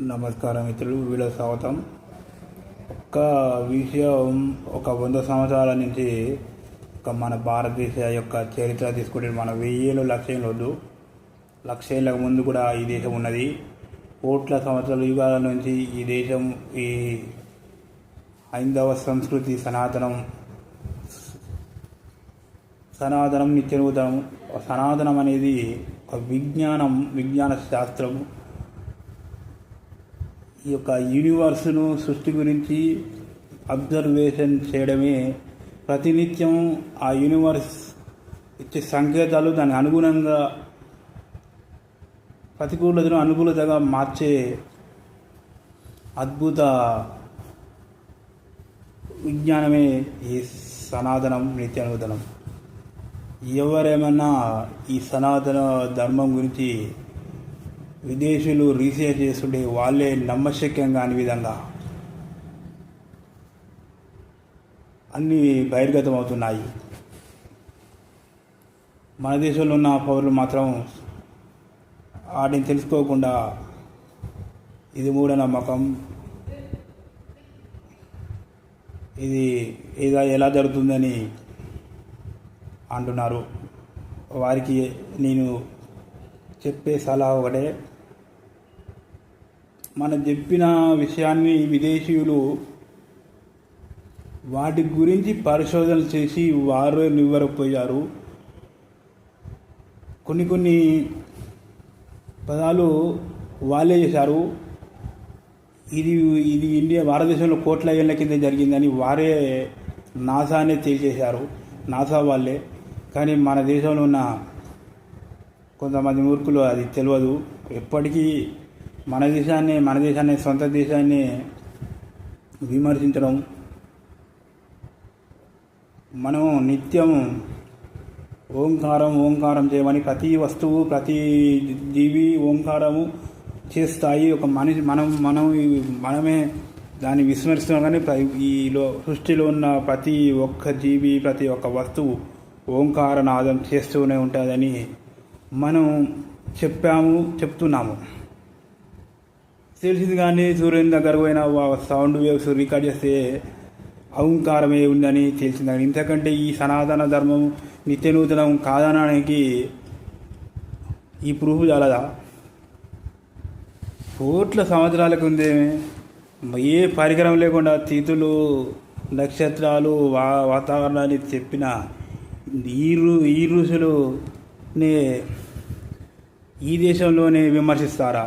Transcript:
నమస్కారం మిత్రులు వీడియో స్వాగతం. ఒక్క విషయం ఒక వంద సంవత్సరాల నుంచి ఒక మన భారతదేశ యొక్క చరిత్ర తీసుకుంటే మన వెయ్యేళ్ళు లక్షలు వద్దు. లక్షేళ్ళకు ముందు కూడా ఈ దేశం ఉన్నది. కోట్ల సంవత్సరాల యుగాల నుంచి ఈ దేశం ఈ హైందవ సంస్కృతి సనాతనం సనాతనం నిత్యనూతనం సనాతనం అనేది ఒక విజ్ఞానం విజ్ఞాన శాస్త్రం. ఈ యొక్క యూనివర్స్ను సృష్టి గురించి అబ్జర్వేషన్ చేయడమే ప్రతినిత్యం ఆ యూనివర్స్ ఇచ్చే సంకేతాలు దానికి అనుగుణంగా ప్రతికూలతను అనుకూలతగా మార్చే అద్భుత విజ్ఞానమే ఈ సనాతనం నిత్యానుతనం ఎవరేమన్నా ఈ సనాతన ధర్మం గురించి విదేశీయులు రీసెర్చ్ చేస్తుంటే వాళ్ళే నమ్మశక్యం కాని విధంగా అన్నీ బహిర్గతం అవుతున్నాయి మన దేశంలో ఉన్న పౌరులు మాత్రం వాటిని తెలుసుకోకుండా ఇది మూఢనమ్మకం. ఇది ఏదో ఎలా జరుగుతుందని అంటున్నారు. వారికి నేను చెప్పే సలహా ఒకటే. మనం చెప్పిన విషయాన్ని విదేశీయులు వాటి గురించి పరిశోధనలు చేసి వారు నివ్వరపోయారు. కొన్ని కొన్ని పదాలు వాళ్ళే చేశారు. ఇది ఇది ఇండియా భారతదేశంలో కోట్ల ఏళ్ళ కింద జరిగిందని వారే నాసానే తెలియజేశారు. నాసా వాళ్ళే. కానీ మన దేశంలో ఉన్న కొంతమంది మూర్ఖులు అది తెలియదు. ఎప్పటికీ మన దేశాన్ని మన దేశాన్ని సొంత దేశాన్ని విమర్శించడం. మనం నిత్యం ఓంకారం ఓంకారం చేయమని ప్రతి వస్తువు ప్రతి జీవి ఓంకారము చేస్తాయి. ఒక మనిషి మనం మనం మనమే దాన్ని విస్మరిస్తున్నాం కానీ ఈలో సృష్టిలో ఉన్న ప్రతి ఒక్క జీవి ప్రతి ఒక్క వస్తువు ఓంకార నాదం చేస్తూనే ఉంటుందని మనం చెప్పాము చెప్తున్నాము. తెలిసింది కానీ సూర్యుని దగ్గర పోయిన సౌండ్ వేవ్స్ రికార్డ్ చేస్తే అహంకారమే ఉందని తెలిసింది. కానీ ఇంతకంటే ఈ సనాతన ధర్మం నిత్య నూతనం కాదనడానికి ఈ ప్రూఫ్ చాలదా? కోట్ల సంవత్సరాలకు ఉంది ఏ పరికరం లేకుండా తిథులు నక్షత్రాలు వా వాతావరణాన్ని చెప్పిన ఈ ఈ ఋషులు ఈ దేశంలోనే విమర్శిస్తారా?